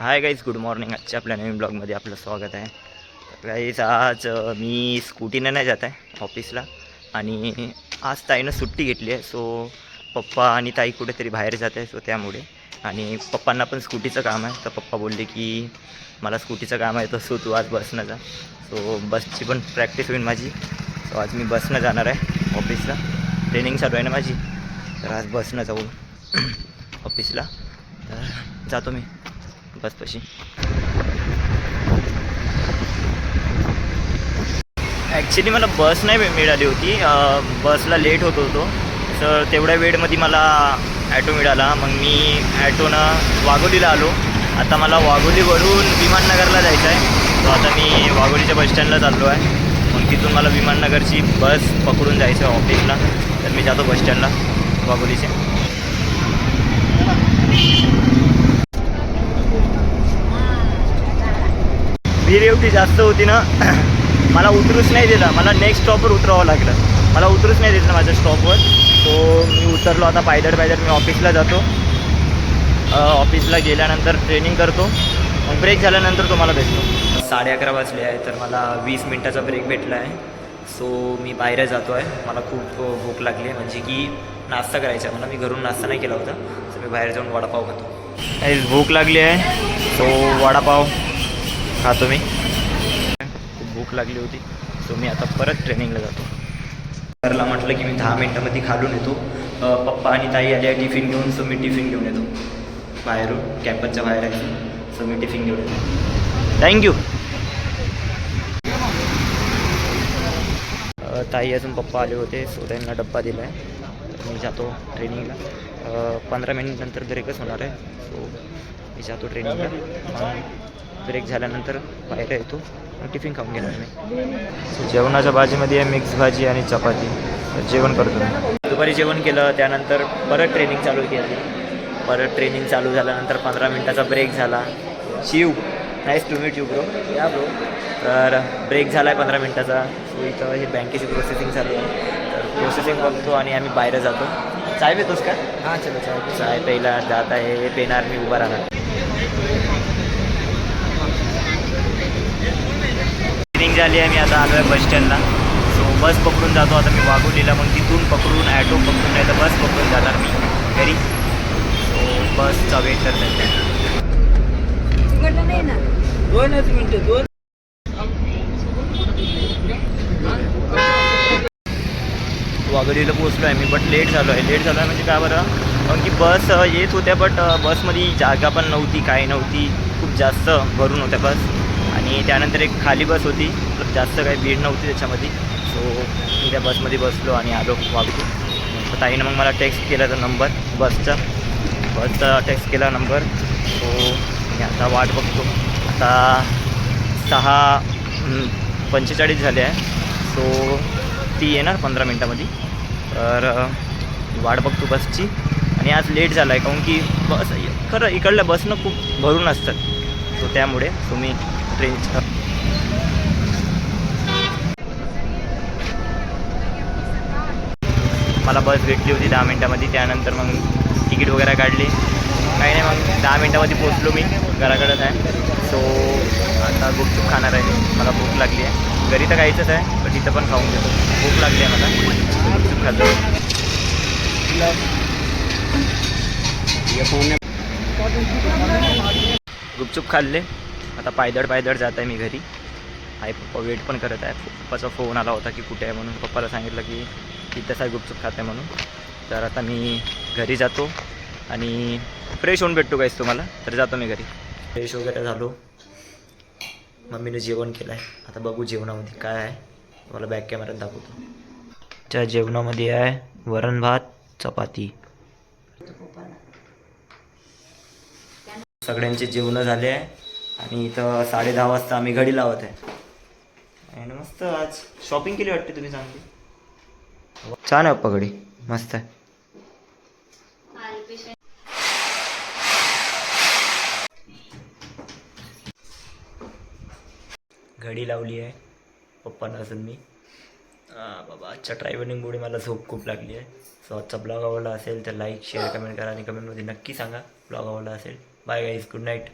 Hi guys good morning आजच्या आपल्या नवीन ब्लॉगमध्ये आपलं स्वागत आहे. गाईज आज मी स्कूटीनं नाही जात आहे ऑफिसला आणि आज ताईनं सुट्टी घेतली आहे सो पप्पा आणि ताई कुठेतरी बाहेर जात आहे सो त्यामुळे. आणि पप्पांना पण स्कूटीचं काम आहे तर पप्पा बोलले की मला स्कूटीचं काम आहे तर सो तू आज बसनं जा. सो बसची पण प्रॅक्टिस होईल माझी. सो आज मी बसनं जाणार आहे ऑफिसला ट्रेनिंग चालू आहे ना माझी. तर आज बसनं जाऊ ऑफिसला तर जातो मी. बसपाशी ॲक्च्युली मला बस नाही मिळाली होती. बसला लेट होत होतो. तर तेवढ्या वेळमध्ये मला ॲटो मिळाला. मग मी ॲटोनं वाघोलीला आलो. आता मला वाघोलीवरून विमाननगरला जायचं आहे. तर आता मी वाघोलीच्या बस स्टँडला चाललो आहे. मग तिथून मला विमाननगरची बस पकडून जायचं आहे ऑफिसला तर मी जातो बसस्टँडला वाघोलीच्या भीड एवढी जास्त होती ना मला उतरूच नाही दिला. मला नेक्स्ट स्टॉपवर उतरावं लागलं. मला उतरूच नाही दिलं माझ्या स्टॉपवर सो मी उतरलो. आता पायदळ पायदळ मी ऑफिसला जातो. ऑफिसला गेल्यानंतर ट्रेनिंग करतो. मग ब्रेक झाल्यानंतर तुम्हाला भेटतो. साडे अकरा वाजले आहे तर मला वीस मिनटाचा ब्रेक भेटला आहे. सो मी बाहेर जातो आहे मला खूप भूक लागली आहे. म्हणजे की नाश्ता करायचा आहे मला मी घरून नाश्ता नाही केला होता. सो मी बाहेर जाऊन वडापाव खातो. भूक लागली आहे. सो वडापाव खातो मी खूप भूक लागली होती सो मी आता परत ट्रेनिंगला जातो. घरला म्हटलं की मी दहा मिनटामध्ये खालून येतो. पप्पा आणि ताई आले टिफिन घेऊन सो मी टिफिन घेऊन येतो. बाहेरून कॅम्पसच्या बाहेर आहे. सो मी टिफिन घेऊन येतो. थँक्यू ताई अजून पप्पा आले होते सो त्यांना डब्बा दिला आहे मी जातो ट्रेनिंगला. पंधरा मिनिट नंतर ब्रेकच होणार आहे सो मी जातो ट्रेनिंगला. ब्रेक झाल्यानंतर बाहेर येतो. टिफिन खाऊन घेणार मी. सो जेवणाच्या भाजीमध्ये आहे मिक्स भाजी आणि चपाती. जेवण करतो दुपारी जेवण केलं त्यानंतर परत ट्रेनिंग चालू केली. परत ट्रेनिंग चालू झाल्यानंतर पंधरा मिनटाचा ब्रेक झाला. Shiv nice to meet you bro या ब्रो तर ब्रेक झाला आहे पंधरा मिनटाचा. सो इथं हे बँकेची प्रोसेसिंग चालू आहे. तर प्रोसेसिंग बघतो आणि आम्ही बाहेर जातो. चाय पितोस का? हां चलो चाय चाय प्यायला जात आहे. पेनार मी उभा राहणार. ट्रेनिंग झाली आहे मी आता आलो आहे बसस्टँडला सो बस पकडून जातो. आता मी वाघोलीला मग तिथून पकडून ॲटो पकडून नाही तर बस पकडून जाणार मी घरी. सो बसचा वेट करत आहे तिकडनं नाही ना दोनच मिनटं दोन. वाघोलीला पोचलो आहे मी बट लेट झालो आहे लेट झालो आहे म्हणजे का बरं? कारण की बस येत होत्या बट बसमध्ये जागा पण नव्हती काय नव्हती. खूप जास्त भरून होत्या बस आणि त्यानंतर एक खाली बस होती. जास्त काही भीड नव्हती त्याच्यामध्ये. सो मी त्या बसमध्ये बसलो आणि आलो वागतो तर ताईनं मग मला टेक्स्ट केला तर नंबर बसचा. बसचा टेक्स्ट केला नंबर सो मी आता वाट बघतो. आता सहा पंचेचाळीस झाले आहे. सो ती येणार पंधरा मिनटामध्ये. तर वाट बघतो बसची. आणि आज लेट झाला आहे काहून की बस खरं इकडल्या बसनं खूप भरून असतात. सो त्यामुळे तुम्ही मी ट्रेन मला बस भेटली होती दहा मिनटामध्ये त्यानंतर मग तिकीट वगैरे काढली. काही नाही मग दहा मिनटामध्ये पोचलो मी घराकडंच आहे. सो आता गुपचूप खाणार आहे. मला भूक लागली आहे. घरी तर खायचंच आहे पण तिथं पण खाऊन घेतो. भूक लागली आहे मला. गुपचूप खातो गुपचूप खाल्ले. आता पायदळ पायदळ जात आहे मी घरी. आई पप्पा वेट पण करत आहे पप्पाचा फोन आला होता की कुठे आहे म्हणून. पप्पाला सांगितलं की तिथं आहे गुपचूप खात आहे म्हणून. तर आता मी घरी जातो आणि फ्रेश होऊन भेटतो काहीच तुम्हाला. तर जातो मी घरी. फ्रेश वगैरे झालो. मम्मीने जेवण केलं आहे आता बघू जेवणामध्ये काय आहे. तुम्हाला बॅक कॅमेऱ्यात दाखवतो. त्या जेवणामध्ये आहे वरण भात चपाती. सगळ्यांचे जेवणं झाले आहे. आणि इथं साडे दहा वाजता आम्ही घडी लावत आहे. आणि मस्त आज शॉपिंग केली वाटते तुम्ही चांगली छान आहे पप्पा घडी. मस्त आहे. घडी लावली आहे. पप्पांना असून मी. बाबा आजच्या ट्रॅव्हलिंगमुळे मला झोप खूप लागली आहे. सो आजचा ब्लॉग आवडला असेल तर लाईक शेअर कमेंट करा आणि कमेंटमध्ये नक्की सांगा. ब्लॉग आवडला असेल. Bye guys good night